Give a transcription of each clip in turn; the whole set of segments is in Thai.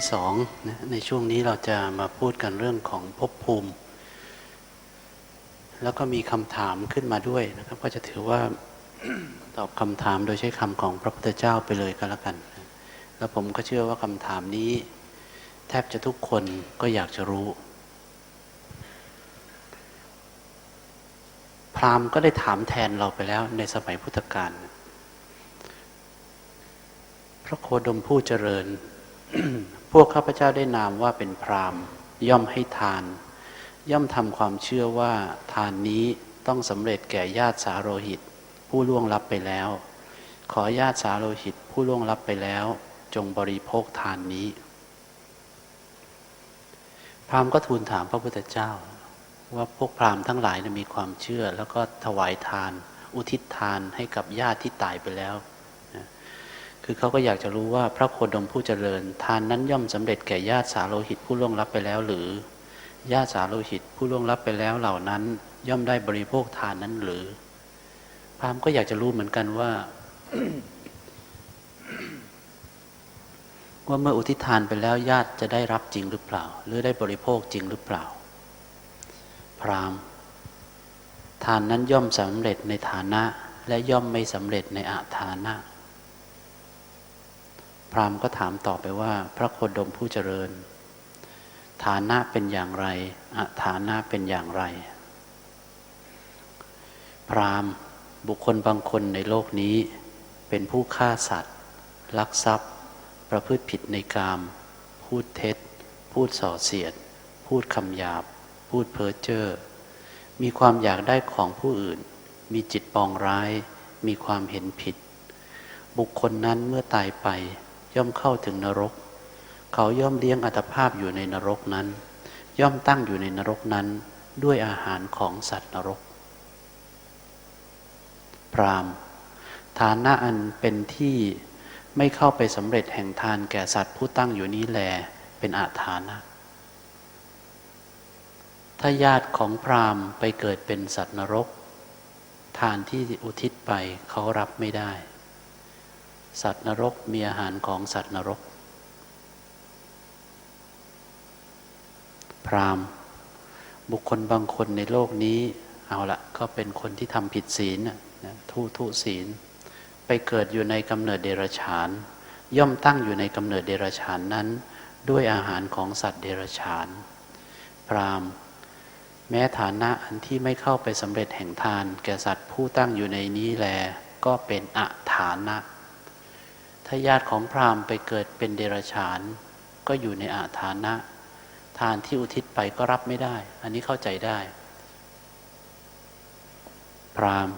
ที่สองนะในช่วงนี้เราจะมาพูดกันเรื่องของภพภูมิ แล้วก็มีคำถามขึ้นมาด้วยนะครับ ก็จะถือว่าตอบคำถามโดยใช้คำของพระพุทธเจ้าไปเลยก็แล้วกัน แล้วผมก็เชื่อว่าคำถามนี้ แทบจะทุกคนก็อยากจะรู้ พราหมณ์ก็ได้ถามแทนเราไปแล้วในสมัยพุทธกาลพระโคดมผู้เจริญ พวกข้าพเจ้าได้นามว่าเป็นพรามย่อมให้ทาน ย่อมทำความเชื่อว่าทานนี้ต้องสำเร็จแก่ญาติสาโรหิต ผู้ล่วงลับไปแล้ว ขอญาติสาโรหิตผู้ล่วงลับไปแล้ว จงบริโภคทานนี้ พรามก็ทูลถามพระพุทธเจ้า ว่าพวกพรามทั้งหลายนะมีความเชื่อ แล้วก็ถวายทาน อุทิศทานให้กับญาติที่ตายไปแล้ว คือเขาก็อยากจะรู้ว่าพระโคดมผู้เจริญ ทานนั้นย่อมสำเร็จแก่ญาติสาโลหิตผู้ล่วงลับไปแล้วหรือ ญาติสาโลหิตผู้ล่วงลับไปแล้วเหล่านั้น ย่อมได้บริโภคทานนั้นหรือพรามก็อยากจะรู้เหมือนกันว่าว่าเมื่ออุทิศทานไปแล้วญาติจะได้รับจริงหรือเปล่า หรือได้บริโภคจริงหรือเปล่า พรามทานนั้นย่อมสำเร็จในฐานะ และย่อมไม่สำเร็จในอาฐานะ พราหมณ์ก็ถามต่อไปว่า พระโคดมผู้เจริญ ฐานะเป็นอย่างไรอฐานะเป็นอย่างไร พราหมณ์บุคคลบางคนในโลกนี้ เป็นผู้ฆ่าสัตว์ ลักทรัพย์ ประพฤติผิดในกาม พูดเท็จ พูดส่อเสียด พูดคำหยาบ พูดเพ้อเจ้อมีความอยากได้ของผู้อื่น มีจิตปองร้าย มีความเห็นผิด บุคคลนั้นเมื่อตายไป ย่อมเข้าถึงนรก เขาย่อมเลี้ยงอัตภาพอยู่ในนรกนั้น ย่อมตั้งอยู่ในนรกนั้น ด้วยอาหารของสัตว์นรก พรามฐานะอันเป็นที่ไม่เข้าไปสำเร็จแห่งทานแก่สัตว์ผู้ตั้งอยู่นี้แลเป็นอาฐานะ ถ้าญาติของพรามไปเกิดเป็นสัตว์นรก ทานที่อุทิศไปเขารับไม่ได้ สัตว์นรกมีอาหารของสัตว์นรก พราหมณ์บุคคลบางคนในโลกนี้ เอาละก็เป็นคนที่ทำผิดศีลนะทุทุศีล ไปเกิดอยู่ในกำเนิดเดรัจฉาน ย่อมตั้งอยู่ในกำเนิดเดรัจฉานนั้น ด้วยอาหารของสัตว์เดรัจฉาน พราหมณ์แม้ฐานะอันที่ไม่เข้าไปสำเร็จแห่งทาน แก่สัตว์ผู้ตั้งอยู่ในนี้แล ก็เป็นอฐานะ ถ้าญาติของพราหมณ์ไปเกิดเป็นเดรัจฉาน ก็อยู่ในอาฐานะ ทานที่อุทิศไปก็รับไม่ได้ อันนี้เข้าใจได้ พราหมณ์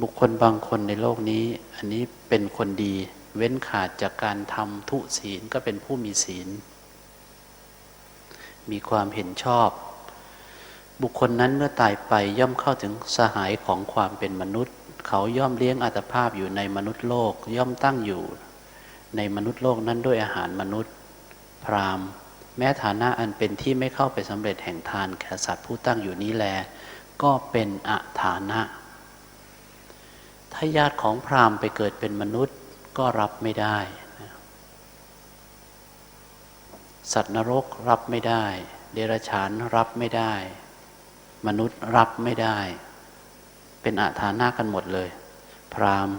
บุคคลบางคนในโลกนี้ อันนี้เป็นคนดี เว้นขาดจากการทำทุศีลก็เป็นผู้มีศีล มีความเห็นชอบ บุคคลนั้นเมื่อตายไปย่อมเข้าถึงสหายของความเป็นมนุษย์ เขาย่อมเลี้ยงอัตภาพอยู่ในมนุษย์โลก ย่อมตั้งอยู่ ในมนุษย์โลกนั้นด้วยอาหารมนุษย์ พราหมณ์ แม้ฐานะอันเป็นที่ไม่เข้าไปสำเร็จแห่งทานแก่สัตว์ผู้ตั้งอยู่นี้แล ก็เป็นอาฐานะ ถ้าญาติของพราหมณ์ไปเกิดเป็นมนุษย์ก็รับไม่ได้ สัตว์นรกรับไม่ได้ เดรัจฉานรับไม่ได้ มนุษย์รับไม่ได้ เป็นอาฐานะกันหมดเลย พราหมณ์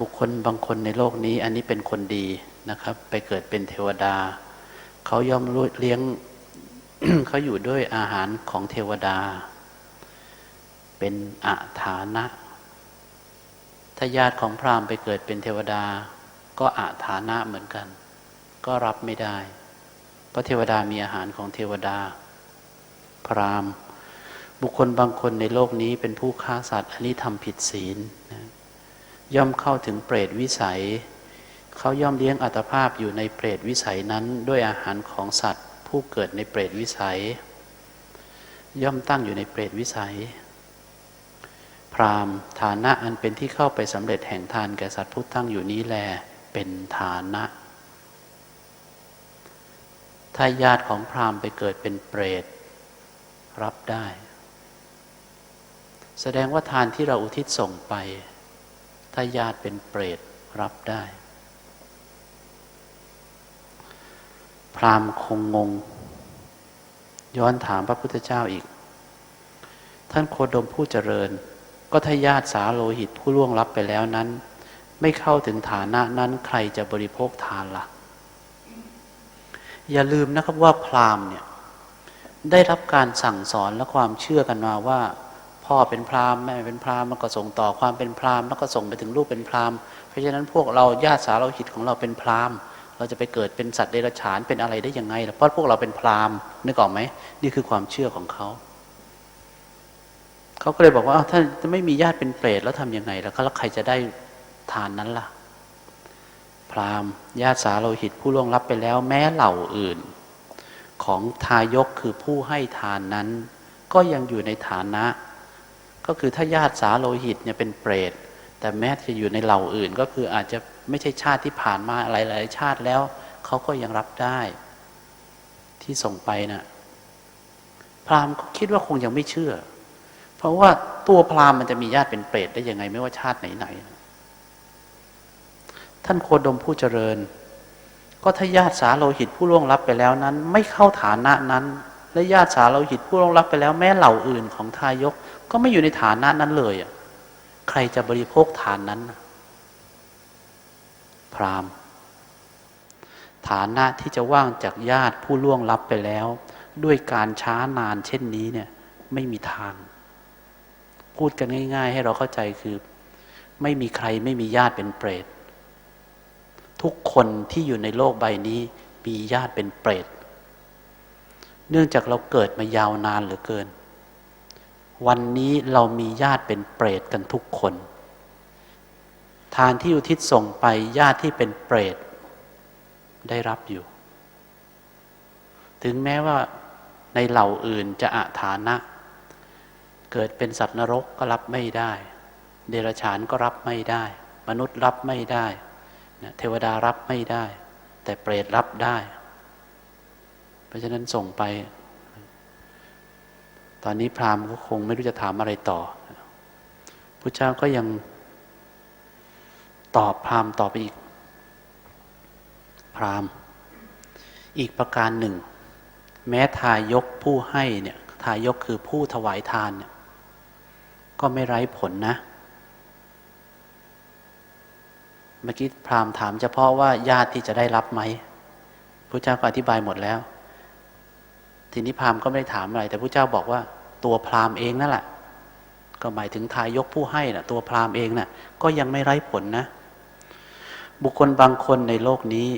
บุคคลบางคนในโลกนี้ อันนี้เป็นคนดีนะครับ ไปเกิดเป็นเทวดา เขายอมเลี้ยงเขาอยู่ด้วยอาหารของเทวดา เป็นอาฐานะ ถ้าญาติของพราหมณ์ไปเกิดเป็นเทวดา ก็อาฐานะเหมือนกัน ก็รับไม่ได้ เพราะเทวดามีอาหารของเทวดา พราหมณ์ บุคคลบางคนในโลกนี้เป็นผู้ฆ่าสัตว์ อันนี้ทำผิดศีลนะย่อมเข้าถึงเปรตวิสัย เขาย่อมเลี้ยงอัตภาพอยู่ในเปรตวิสัยนั้น ด้วยอาหารของสัตว์ ผู้เกิดในเปรตวิสัย ย่อมตั้งอยู่ในเปรตวิสัย พรามฐานะอันเป็นที่เข้าไปสำเร็จแห่งทานแก่สัตว์ผู้ตั้งอยู่นี้แลเป็นฐานะถ้าญาติของพราหมณ์ไปเกิดเป็นเปรต รับได้ แสดงว่าทานที่เราอุทิศส่งไป ถ้าญาติเป็นเปรตรับได้ พราหมณ์คงงง ย้อนถามพระพุทธเจ้าอีก ท่านโคดมผู้เจริญ ก็ทายาทสาโลหิตผู้ล่วงลับไปแล้วนั้น ไม่เข้าถึงฐานะนั้นใครจะบริโภคทานละ่ะ อย่าลืมนะครับว่าพราหมณ์เนี่ยได้รับการสั่งสอนและความเชื่อกันมาว่า พ่อเป็นพราหมณ์แม่เป็นพราหมณ์มันก็ส่งต่อความเป็นพราหมณ์แล้วก็ส่งไปถึงลูกเป็นพราหมณ์เพราะฉะนั้นพวกเราญาติสาโลหิตของเราเป็นพราหมณ์ เราจะไปเกิดเป็นสัตว์เดรัจฉานเป็นอะไรได้ยังไงล่ะเพราะพวกเราเป็นพราหมณ์นึกออกไหมนี่คือความเชื่อของเขาเขาก็เลยบอกว่าถ้าจะไม่มีญาติเป็นเปรตแล้วทำยังไงแล้วแล้วใครจะได้ทานนั้นล่ะ พราหมณ์ ญาติสาโลหิตผู้ล่วงลับไปแล้ว แม้เหล่าอื่น ของทายกคือผู้ให้ทานนั้น ก็ยังอยู่ในฐานะ ก็คือถ้าญาติสาโลหิตเนี่ยเป็นเปรต แต่แม้จะอยู่ในเหล่าอื่น ก็คืออาจจะไม่ใช่ชาติที่ผ่านมาหลายๆชาติแล้วเขาก็ยังรับได้ ที่ส่งไปนะ่ะพราหมณ์ก็คิดว่าคงยังไม่เชื่อ เพราะว่าตัวพราหมณ์มันจะมีญาติเป็นเปรตได้ยังไงไม่ว่าชาติไหนๆท่านโคดมผู้เจริญ ก็ถ้าญาติสาโลหิตผู้ล่วงลับไปแล้วนั้น ไม่เข้าฐานะนั้น และญาติสาโลหิตผู้ล่วงลับไปแล้วแม้เหล่าอื่นของทายก ก็ไม่อยู่ในฐานะนั้นเลยอะใครจะบริโภคทานนั้น พราหมณ์ฐานะที่จะว่างจากญาติผู้ล่วงลับไปแล้ว ด้วยการช้านานเช่นนี้เนี่ย ไม่มีทาง พูดกันง่าย ๆ ให้เราเข้าใจคือ ไม่มีใครไม่มีญาติเป็นเปรต ทุกคนที่อยู่ในโลกใบนี้ มีญาติเป็นเปรต เนื่องจากเราเกิดมายาวนานเหลือเกิน วันนี้เรามีญาติเป็นเปรตกันทุกคน ทานที่อุทิศส่งไปญาติที่เป็นเปรตได้รับอยู่ ถึงแม้ว่าในเหล่าอื่นจะอาฐานะ เกิดเป็นสัตว์นรกก็รับไม่ได้ เดรัจฉานก็รับไม่ได้ มนุษย์รับไม่ได้ เทวดารับไม่ได้ แต่เปรตรับได้ ราะฉะนั้นส่งไป ตอนนี้พราหมณ์ก็คงไม่รู้จะถามอะไรต่อพระเจ้าก็ยังตอบพราหมณ์ต่อไปอีก พราหมณ์ อีกประการหนึ่ง แม้ทายกผู้ให้เนี่ยทายกคือผู้ถวายทานเนี่ยก็ไม่ไร้ผลนะ เมื่อกี้พราหมณ์ถามเฉพาะว่าญาติที่จะได้รับไหมพระเจ้าก็อธิบายหมดแล้ว ทีนี้พราหมณ์ก็ไม่ได้ถามอะไร แต่พระเจ้าบอกว่าตัวพราหมณ์เองนั่นแหละ ก็หมายถึงทายกผู้ให้นะ่ะ ตัวพราหมณ์เองนะ่ะ ก็ยังไม่ไร้ผลนะ บุคคลบางคนในโลกนี้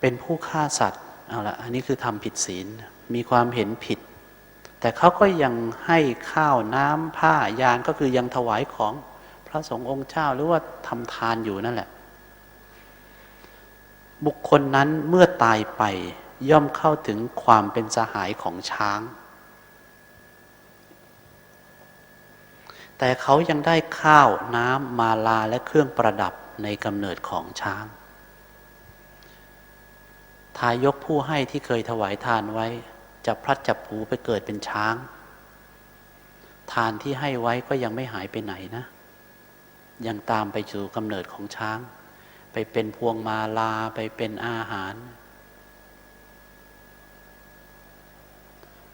เป็นผู้ฆ่าสัตว์เอาละอันนี้คือทำผิดศีลมีความเห็นผิด แต่เขาก็ยังให้ข้าวน้ำผ้ายานก็คือยังถวายของพระสงฆ์องค์เจ้าหรือว่าทำทานอยู่นั่นแหละ บุคคลนั้นเมื่อตายไป ย่อมเข้าถึงความเป็นสหายของช้าง แต่เขายังได้ข้าวน้ำมาลาและเครื่องประดับในกำเนิดของช้าง ทายกผู้ให้ที่เคยถวายทานไว้ จะพลัดจับผูไปเกิดเป็นช้าง ทานที่ให้ไว้ก็ยังไม่หายไปไหนนะ ยังตามไปสู่กำเนิดของช้าง ไปเป็นพวงมาลาไปเป็นอาหาร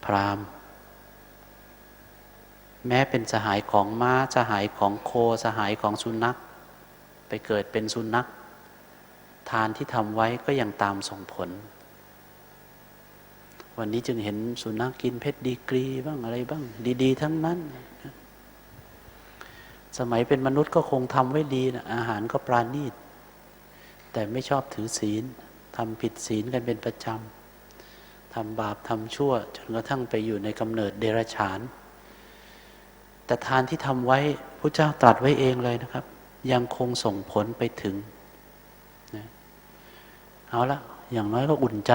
พรามแม้เป็นสหายของม้าสหายของโคสหายของสุนัข ไปเกิดเป็นสุนัข ทานที่ทำไว้ก็ยังตามส่งผล วันนี้จึงเห็นสุนัขกินเพชรดีกรีบ้างอะไรบ้าง ดี ๆ ทั้งนั้น สมัยเป็นมนุษย์ก็คงทำไว้ดีนะอาหารก็ปราณีตแต่ไม่ชอบถือศีลทำผิดศีลกันเป็นประจำ ทำบาปทำชั่ว จนกระทั่งไปอยู่ในกำเนิดเดรัจฉาน แต่ทานที่ทำไว้พระเจ้าตรัสไว้เองเลยนะครับ ยังคงส่งผลไปถึงนะเอาละอย่างน้อยก็อุ่นใจ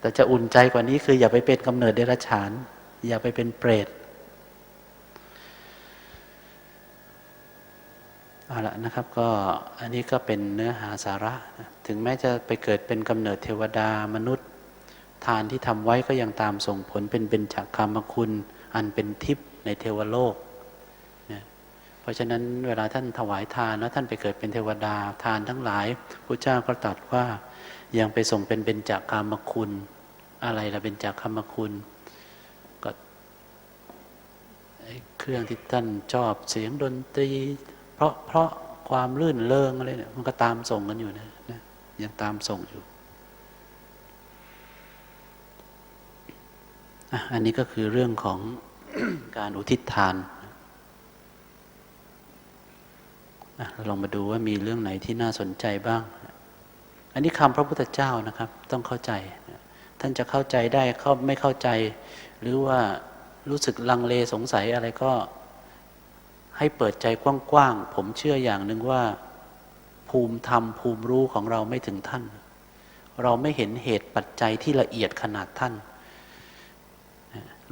แต่จะอุ่นใจกว่านี้คืออย่าไปเป็นกำเนิดเดรัจฉาน อย่าไปเป็นเปรต เอาละนะครับก็อันนี้ก็เป็นเนื้อหาสาระนะถึงแม้จะไปเกิดเป็นกำเนิดเทวดามนุษย์ ทานที่ทำไว้ก็ยังตามส่งผลเป็นเบญจกรรมคุณ อันเป็นทิพย์ในเทวโลกนะเพราะฉะนั้นเวลาท่านถวายทานแล้วท่านไปเกิดเป็นเทวดาทานทั้งหลายพระเจ้าก็ตรัสว่ายังไปส่งเป็นเบญจากามคุณ อะไรละเบญจากามคุณก็เครื่องที่ท่านชอบเสียงดนตรี ราะเพราะความลื่นเลงอะไรเนี่ยมันก็ตามส่งกันอยู่นะนะยังตามส่งอยู่อะอันนี้ก็คือเรื่องของการอุทิศทานอะเราลองมาดูว่ามีเรื่องไหนที่น่าสนใจบ้าง อันนี้คำพระพุทธเจ้านะครับ ต้องเข้าใจ ท่านจะเข้าใจได้เข้าไม่เข้าใจ หรือว่ารู้สึกลังเลสงสัยอะไรก็ ให้เปิดใจกว้างๆ ผมเชื่ออย่างหนึ่งว่า ภูมิธรรมภูมิรู้ของเราไม่ถึงท่าน เราไม่เห็นเหตุปัจจัยที่ละเอียดขนาดท่าน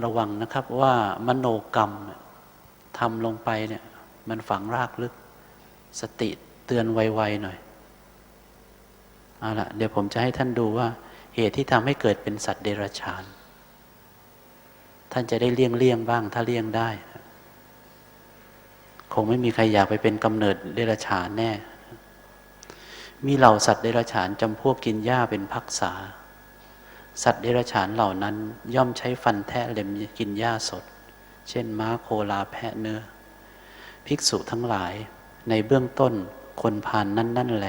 ระวังนะครับว่ามโนกรรมทำลงไปเนี่ยมันฝังรากลึก สติเตือนไวๆหน่อยเอาละเดี๋ยวผมจะให้ท่านดูว่า เหตุที่ทำให้เกิดเป็นสัตว์เดรัจฉาน ท่านจะได้เลี่ยงเลี่ยงบ้างถ้าเลี่ยงได้ คงไม่มีใครอยากไปเป็นกำเนิดเดรัจฉานแน่ มีเหล่าสัตว์เดรัจฉานจำพวกกินหญ้าเป็นพักษา สัตว์เดรัจฉานเหล่านั้นย่อมใช้ฟันแทะเล็มกินหญ้าสด เช่นม้าโคลาแพะเนื้อ ภิกษุทั้งหลายในเบื้องต้นคนผ่านนั้นนั่นแหล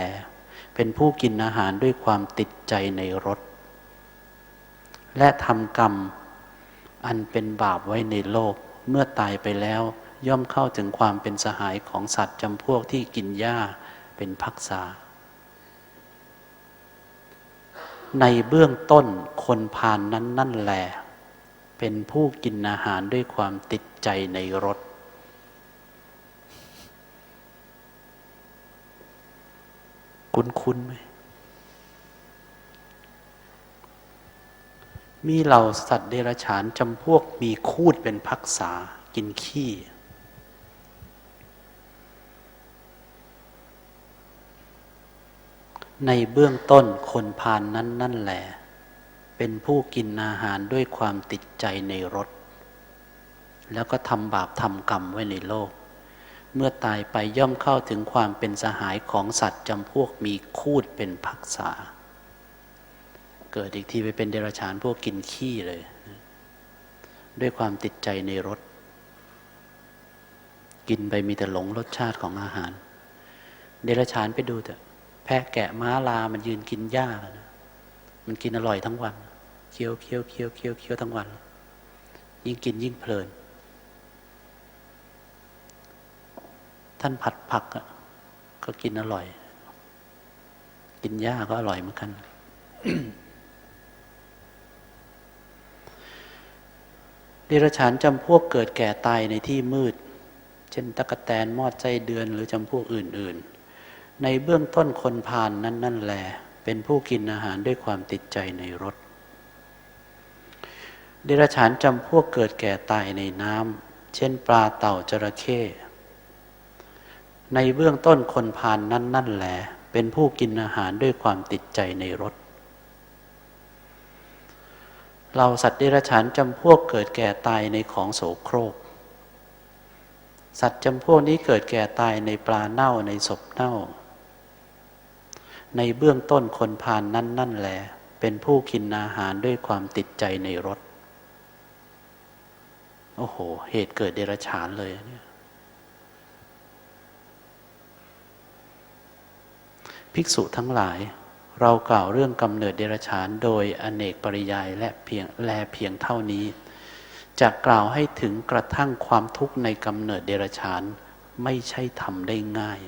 เป็นผู้กินอาหารด้วยความติดใจในรสและทำกรรม อันเป็นบาปไว้ในโลกเมื่อตายไปแล้ว ย่อมเข้าถึงความเป็นสหายของสัตว์จำพวกที่กินหญ้าเป็นพักษา ในเบื้องต้นคนพานนั้นนั่นแหละเป็นผู้กินอาหารด้วยความติดใจในรสคุ้นคุ้นไหม มีเหล่าสัตว์เดรัจฉานจำพวกมีคูดเป็นพักษากินขี้ ในเบื้องต้นคนพานนั้นนั่นแหละเป็นผู้กินอาหารด้วยความติดใจในรสแล้วก็ทำบาปทำกรรมไว้ในโลก เมื่อตายไปย่อมเข้าถึงความเป็นสหายของสัตว์จำพวกมีคูดเป็นพักษา เกิดอีกทีไปเป็นเดรัจฉานพวกกินขี้เลย ด้วยความติดใจในรสกินไปมีแต่หลงรสชาติของอาหาร เดรัจฉานไปดูเถอะะแกะม้าลามันยืนกินหญ้านะมันกินอร่อยทั้งวันเคี้ยวเคี้ยวเคี้ยวเคี้ยวเคี้ยวทั้งวัน ยิ่งกินยิ่งเพลิน ท่านผัดผักก็กินอร่อย กินหญ้าก็อร่อยเหมือนกันเดรัจฉานจำพวกเกิดแก่ตายในที่มืด เช่นตะกะแตนมอดใจเดือนหรือจำพวกอื่น ๆ ในเบื้องต้นคนพานนั้นนั่นแหลเป็นผู้กินอาหารด้วยความติดใจในรสเดรัจฉานจำพวกเกิดแก่ตายในน้ำเช่นปลาเต่าจระเข้ในเบื้องต้นคนพานนั้นนั่นแหลเป็นผู้กินอาหารด้วยความติดใจในรสเราสัตว์เดรัจฉานจำพวกเกิดแก่ตายในของโสโครก สัตว์จำพวกนี้เกิดแก่ตายในปลาเน่าในศพเน่า ในเบื้องต้นคนพานนั้นนั่นแหละเป็นผู้กินอาหารด้วยความติดใจในรสโอ้โห เหตุเกิดเดรัจฉานเลยเนี่ยภิกษุทั้งหลาย เรากล่าวเรื่องกำเนิดเดรัจฉานโดยอเนกปริยายและเพียงแลเพียงเท่านี้จะกล่าวให้ถึงกระทั่งความทุกข์ในกำเนิดเดรัจฉานไม่ใช่ทำได้ง่าย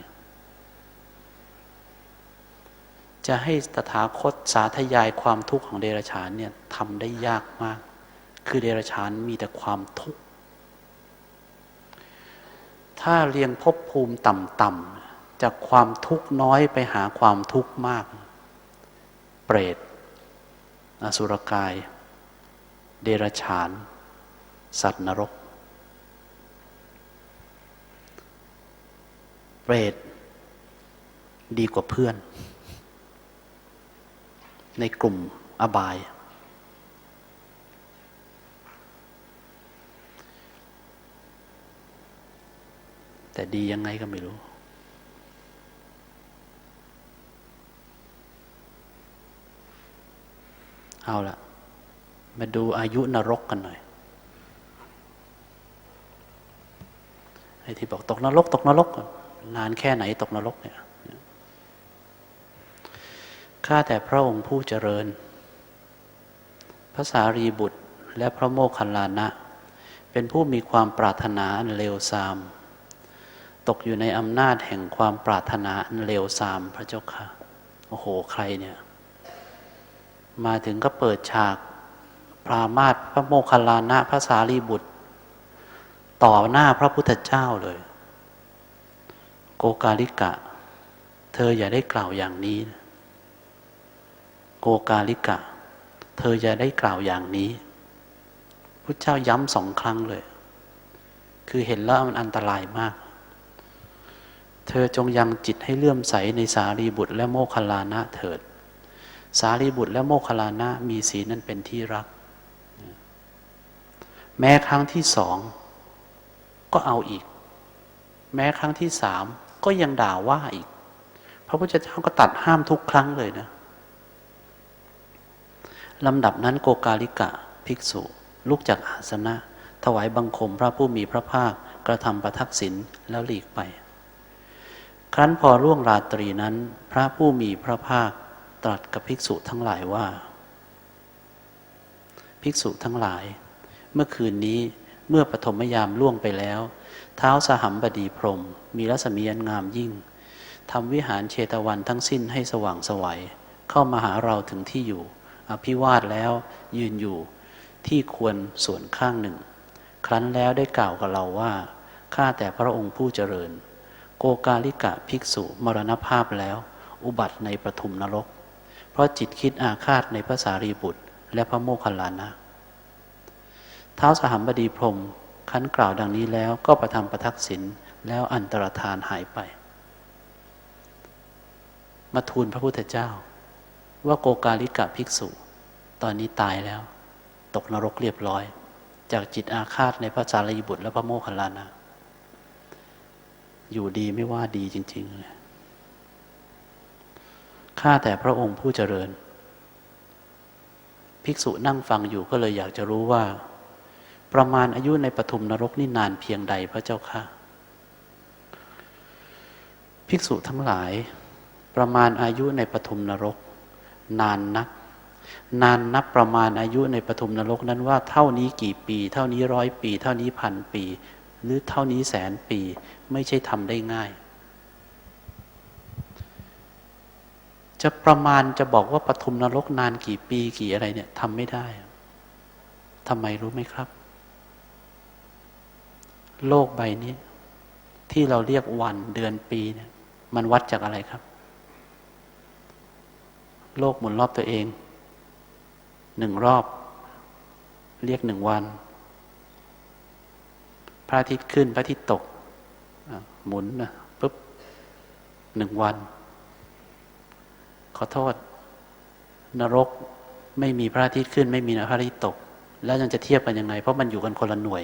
จะให้ตถาคตสาธยายความทุกข์ของเดรัจฉานเนี่ยทำได้ยากมาก คือเดรัจฉานมีแต่ความทุกข์ ถ้าเรียงภพภูมิต่ำๆจากความทุกข์น้อยไปหาความทุกข์มาก เปรตอสุรกาย เดรัจฉาน สัตว์นรก เปรตดีกว่าเพื่อน ในกลุ่มอบาย แต่ดียังไงก็ไม่รู้ เอาละมาดูอายุนรกกันหน่อยไอ้ที่บอกตกนรก ตกนรก นานแค่ไหนตกนรกเนี่ย ข้าแต่พระองค์ผู้เจริญ พระสารีบุตรและพระโมคคัลลานะ เป็นผู้มีความปรารถนาอันเลวทราม ตกอยู่ในอำนาจแห่งความปรารถนาอันเลวทรามพระเจ้าค่ะ โอ้โห ใครเนี่ย มาถึงก็เปิดฉาก ปรามาสพระโมคคัลลานะพระสารีบุตร ต่อหน้าพระพุทธเจ้าเลย โกกาลิกะ เธออย่าได้กล่าวอย่างนี้นะ โกกาลิกะ เธออย่าได้กล่าวอย่างนี้พุทธเจ้าย้ำสองครั้งเลย คือเห็นแล้วมันอันตรายมาก เธอจงยังจิตให้เลื่อมใสในสารีบุตรและโมคคลานะเถิด สารีบุตรและโมคคลานะมีศีนั้นเป็นที่รัก แม้ครั้งที่สอง ก็เอาอีก แม้ครั้งที่สามก็ยังด่าว่าอีก พระพุทธเจ้าก็ตัดห้ามทุกครั้งเลยนะ ลำดับนั้นโกกาลิกะภิกษุ ลุกจากอาสนะ ถวายบังคมพระผู้มีพระภาคกระทำประทักษิณแล้วหลีกไป ครั้นพอร่วงราตรีนั้น พระผู้มีพระภาคตรัสกับภิกษุทั้งหลายว่า ภิกษุทั้งหลาย เมื่อคืนนี้เมื่อปฐมยามล่วงไปแล้ว เท้าสหัมบดีพรม มีรัศมีอันงามยิ่งทำวิหารเชตวันทั้งสิ้นให้สว่างสวัยเข้ามาหาเราถึงที่อยู่ อภิวาทแล้วยืนอยู่ที่ควรส่วนข้างหนึ่ง ครั้นแล้วได้กล่าวกับเราว่า ข้าแต่พระองค์ผู้เจริญ โกกาลิกะภิกษุมรณภาพแล้ว อุบัติในปฐุมนรก เพราะจิตคิดอาฆาตในพระสารีบุตร และพระโมคคัลลานะท้าวสหัมบดีพรมคันกล่าวดังนี้แล้วก็ประทำประทักษิณแล้วอันตรธานหายไป มาทูลพระพุทธเจ้า ว่าโกกาลิกะภิกษุ ตอนนี้ตายแล้ว ตกนรกเรียบร้อย จากจิตอาฆาตในพระสารีบุตรและพระโมคคัลลานะ อยู่ดีไม่ว่าดีจริงๆเลยข้าแต่พระองค์ผู้เจริญ ภิกษุนั่งฟังอยู่ก็เลยอยากจะรู้ว่า ประมาณอายุในปฐุมนรกนี่นานเพียงใดพระเจ้าค่ะ ภิกษุทั้งหลาย ประมาณอายุในปฐุมนรก นานนัก นานนับประมาณอายุในปฐุมนรกนั้นว่าเท่านี้กี่ปี เท่านี้ร้อยปี เท่านี้พันปี หรือเท่านี้แสนปี ไม่ใช่ทำได้ง่าย จะประมาณจะบอกว่าปฐุมนรกนานกี่ปีกี่อะไรเนี่ยทำไม่ได้ทำไมรู้ไหมครับ โลกใบนี้ ที่เราเรียกวันเดือนปีเนี่ย มันวัดจากอะไรครับ โลกหมุนรอบตัวเอง หนึ่งรอบ เรียกหนึ่งวัน พระอาทิตย์ขึ้นพระอาทิตย์ตกหมุนนะปุ๊บหนึ่งวัน ขอโทษ นรกไม่มีพระอาทิตย์ขึ้น ไม่มีพระอาทิตย์ตก แล้วยังจะเทียบกันยังไง เพราะมันอยู่กันคนละหน่วย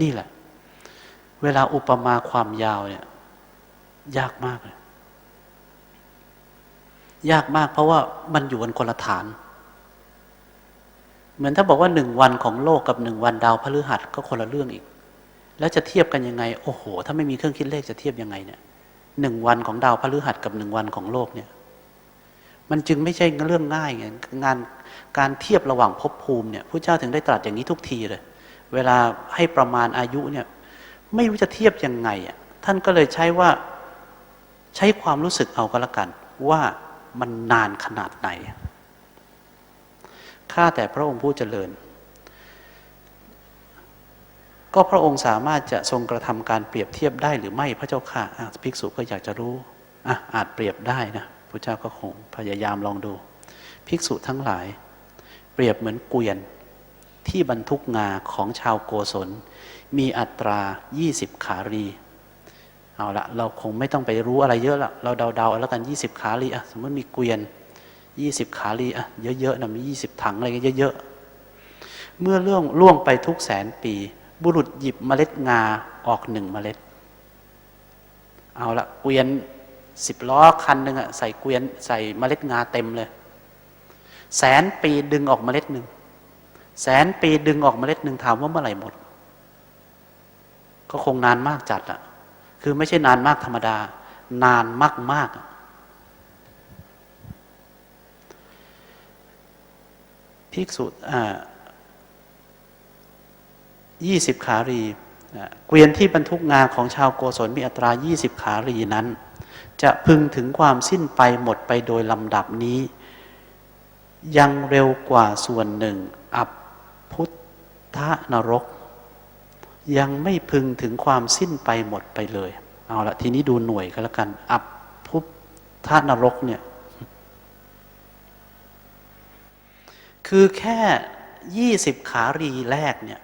นี่แหละ เวลาอุปมาความยาวเนี่ย ยากมากเลย ยากมากเพราะว่ามันอยู่กันคนละฐาน เหมือนถ้าบอกว่าหนึ่งวันของโลกกับหนึ่งวันดาวพฤหัสก็คนละเรื่องอีก แล้วจะเทียบกันยังไง โอ้โห ถ้าไม่มีเครื่องคิดเลขจะเทียบยังไงเนี่ยหนึ่งวันของดาวพฤหัสกับหนึ่งวันของโลกเนี่ย มันจึงไม่ใช่เรื่องง่ายไงงานการเทียบระหว่างภพภูมิเนี่ยพระเจ้าถึงได้ตรัสอย่างนี้ทุกทีเลย เวลาให้ประมาณอายุเนี่ย ไม่รู้จะเทียบยังไงอะท่านก็เลยใช้ว่าใช้ความรู้สึกเอาก็แล้วกัน ว่า มันนานขนาดไหน ข้าแต่พระองค์ผู้เจริญ ก็พระองค์สามารถจะทรงกระทำการเปรียบเทียบได้หรือไม่พระเจ้าค่ะภิกษุก็อยากจะรู้อะอาจเปรียบได้นะพระเจ้าก็คงพยายามลองดู ภิกษุทั้งหลาย เปรียบเหมือนเกวียนที่บรรทุกงาของชาวโกศล มีอัตรา 20 ขารี เอาละเราคงไม่ต้องไปรู้อะไรเยอะละเราเดาๆเอาแล้วกัน 20 ขารีอะสมมติมีเกวียน 20 ขารีอะเยอะๆนะมี20 ถังอะไรเยอะๆเมื่อเรื่องล่วงไปทุกแสนปี บุรุษหยิบเมล็ดงาออกหนึ่งเมล็ด เอาละเกวียนสิบล้อคันหนึ่งอะใส่เกวียนใส่เมล็ดงาเต็มเลย แสนปีดึงออกเมล็ดหนึ่งแสนปีดึงออกเมล็ดหนึ่งถามว่าเมื่อไหร่หมด ก็คงนานมากจัดอะ คือไม่ใช่นานมากธรรมดา นานมากมากภิกษุยี่สิบขารีเกวียนที่บรรทุกงาของชาวโกศลมีอัตรา 20 ขารีนั้น จะพึงถึงความสิ้นไปหมดไปโดยลำดับนี้ ยังเร็วกว่าส่วนหนึ่ง อับพุทธนรก ยังไม่พึงถึงความสิ้นไปหมดไปเลย เอาละทีนี้ดูหน่วยก็แล้วกัน อับพุทธานรกเนี่ย คือแค่ยี่สิบขารีแรกเนี่ย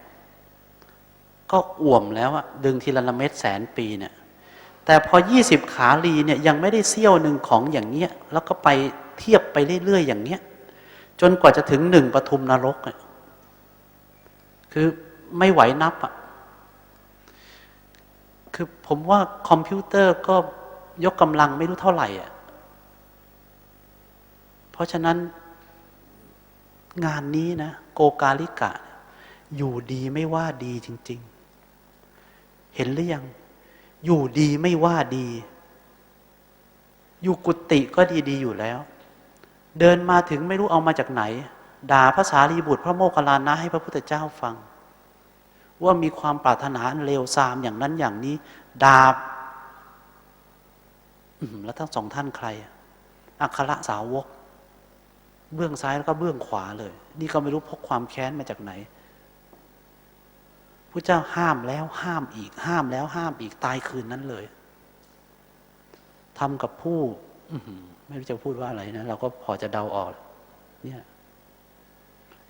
ก็อ่วมแล้วอะดึงทีละเม็ดแสนปีเนี่ย แต่พอยี่สิบขารีเนี่ยยังไม่ได้เสี้ยวหนึ่งของอย่างเงี้ย แล้วก็ไปเทียบไปเรื่อยๆอย่างเงี้ย จนกว่าจะถึงหนึ่งปทุมนรกอะคือไม่ไหวนับอะ คือผมว่าคอมพิวเตอร์ก็ยกกำลังไม่รู้เท่าไหร่อะเพราะฉะนั้น งานนี้นะ โกกาลิกะ อยู่ดีไม่ว่าดีจริง ๆ เห็นหรือยัง อยู่ดีไม่ว่าดี อยู่กุฏิก็ดีๆอยู่แล้ว เดินมาถึงไม่รู้เอามาจากไหน ด่าภาษารีบุตรพระโมคคัลลานะให้พระพุทธเจ้าฟัง ว่ามีความปรารถนาเลวทรามอย่างนั้นอย่างนี้ ดาบแล้วทั้งสองท่านใคร อัคระสาวก เบื้องซ้ายแล้วก็เบื้องขวาเลย นี่ก็ไม่รู้พกความแค้นมาจากไหนพระเจ้าห้ามแล้วห้ามอีก ห้ามแล้วห้ามอีกตายคืนนั้นเลยทำกับผู้ไม่รู้จะพูดว่าอะไรนะ เราก็พอจะเดาออก เนี่ย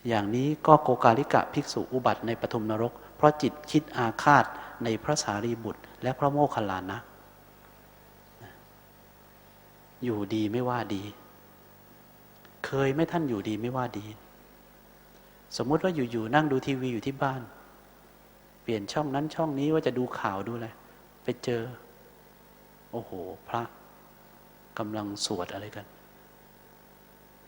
อย่างนี้ก็โกกาลิกะภิกษุอุบัติในปฐมนรก ราะจิตคิดอาฆาตในพระสารีบุตร และพระโมคคัลลานะ อยู่ดีไม่ว่าดี เคยไม่ท่านอยู่ดีไม่ว่าดี สมมุติว่าอยู่ๆนั่งดูทีวีอยู่ที่บ้าน เปลี่ยนช่องนั้นช่องนี้ว่าจะดูข่าวดูอะไร ไปเจอ โอ้โห พระกำลังสวดอะไรกัน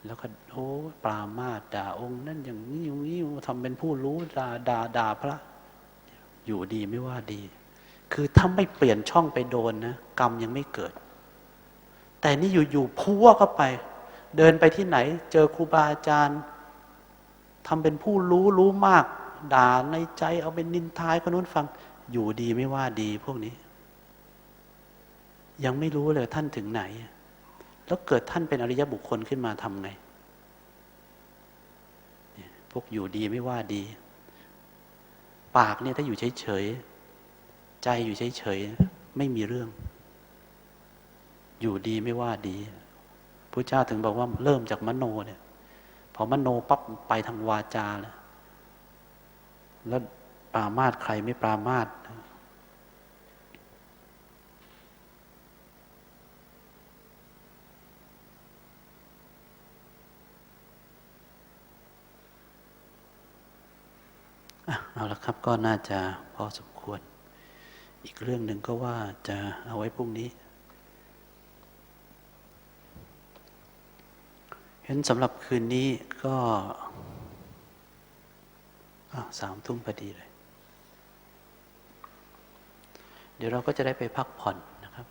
แล้วก็โอ้ปรามาสด่าองค์นั่นอย่างนี้อย่างนี้ทำเป็นผู้รู้ด่าด่าด่าพระ อยู่ดีไม่ว่าดี คือถ้าไม่เปลี่ยนช่องไปโดนนะกรรมยังไม่เกิด แต่นี่อยู่ๆพัวเข้าไป เดินไปที่ไหน เจอครูบาอาจารย์ทำเป็นผู้รู้รู้มาก ด่าในใจเอาเป็นนินทายคนนู้นฟัง อยู่ดีไม่ว่าดีพวกนี้ ยังไม่รู้เลยท่านถึงไหน แล้วเกิดท่านเป็นอริยบุคคลขึ้นมาทำไงพวกอยู่ดีไม่ว่าดี ปากเนี่ยถ้าอยู่เฉยๆใจอยู่เฉยๆไม่มีเรื่อง อยู่ดีไม่ว่าดีพระเจ้าถึงบอกว่าเริ่มจากมโนเนี่ย พอมโนปั๊บไปทางวาจาแล้วแล้วปรามาสใครไม่ปรามาส เอาละครับก็น่าจะพอสมควร อีกเรื่องหนึ่งก็ว่าจะเอาไว้พรุ่งนี้ เห็นสำหรับคืนนี้ก็สามทุ่มพอดีเลย เดี๋ยวเราก็จะได้ไปพักผ่อนนะครับ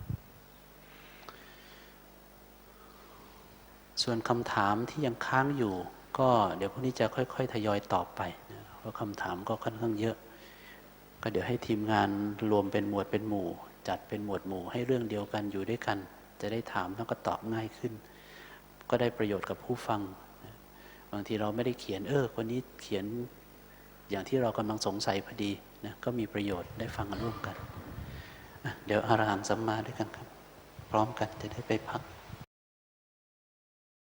ส่วนคำถามที่ยังค้างอยู่ ก็เดี๋ยวพรุ่งนี้จะค่อย ๆ ทยอยตอบไปนะ เพราะคำถามก็ค่อนข้างเยอะ ก็เดี๋ยวให้ทีมงานรวมเป็นหมวดเป็นหมู่ จัดเป็นหมวดหมู่ ให้เรื่องเดียวกันอยู่ด้วยกัน จะได้ถามแล้วก็ตอบง่ายขึ้น ก็ได้ประโยชน์กับผู้ฟัง บางทีเราไม่ได้เขียนเออคนนี้เขียนอย่างที่เรากำลังสงสัยพอดีนะก็มีประโยชน์ได้ฟังกันร่วมกัน เดี๋ยวอารหังสัมมาด้วยกันครับ พร้อมกันจะได้ไปพัก